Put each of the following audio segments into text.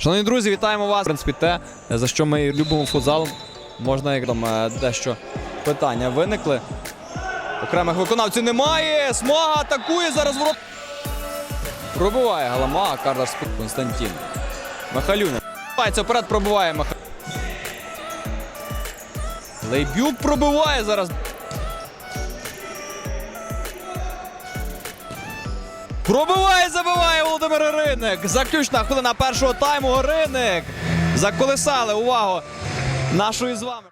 Шановні друзі, вітаємо вас. В принципі, те, за що ми любимо футзал. Можна як там е, дещо питання виникли. Окремих виконавців немає. Смага атакує зараз ворот. Пробиває Галамага, Карлаш Спи- Константин. Махалюня. Пається вперед, пробиває Маха. Лейбюк пробиває зараз. Пробиває, забиває Володимир Іриник. Заключна хвилина першого тайму. Іриник. Заколисали. Увагу. Нашої з вами.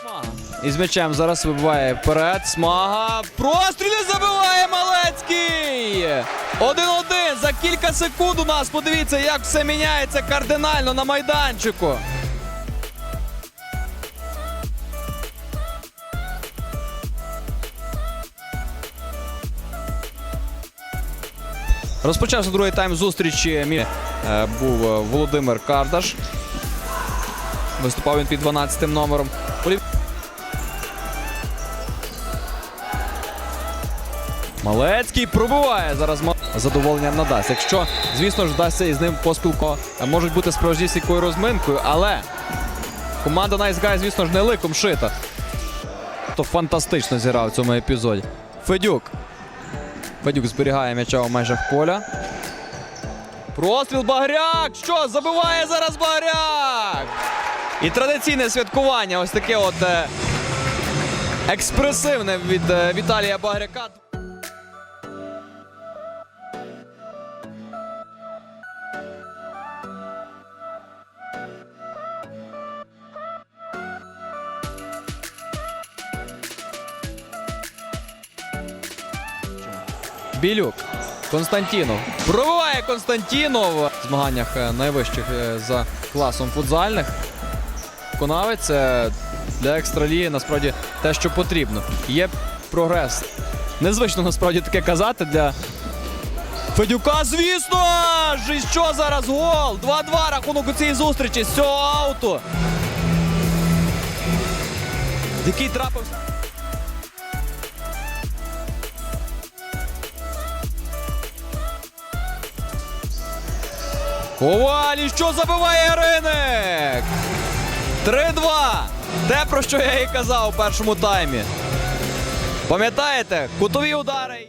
Смага. І з м'ячем зараз вибиває вперед. Смага. Простріли забиває Малецький. 1-1 за кілька секунд у нас. Подивіться, як все міняється кардинально на майданчику. Розпочався другий тайм зустрічі. Мі- е, Був е, Володимир Кардаш. Виступав він під 12 номером. Малецький пробиває зараз. Задоволення надасть. Якщо, звісно ж, вдасться із ним поспілко, можуть бути справжнісінькою розминкою, але команда Nice Guy, звісно ж, не ликом шита. То фантастично зіграв в цьому епізоді. Федюк. Федюк зберігає м'яча у межах поля. Простріл Багряк! Що? Забиває зараз Багряк! І традиційне святкування. Ось таке от е, експресивне від е, Віталія Багряка. Білюк. Константінов. Пробиває Константінов в змаганнях е, найвищих е, за класом футзальних. Виконавець це для екстралії насправді те, що потрібно. Є прогрес. Незвично насправді таке казати для Федюка, звісно! І що зараз гол? 2-2 рахунок у цій зустрічі з цього ауту. Який трапився. Ковалі, що забиває Яриник? 3-2. Те, про що я і казав у першому таймі. Пам'ятаєте? Кутові удари.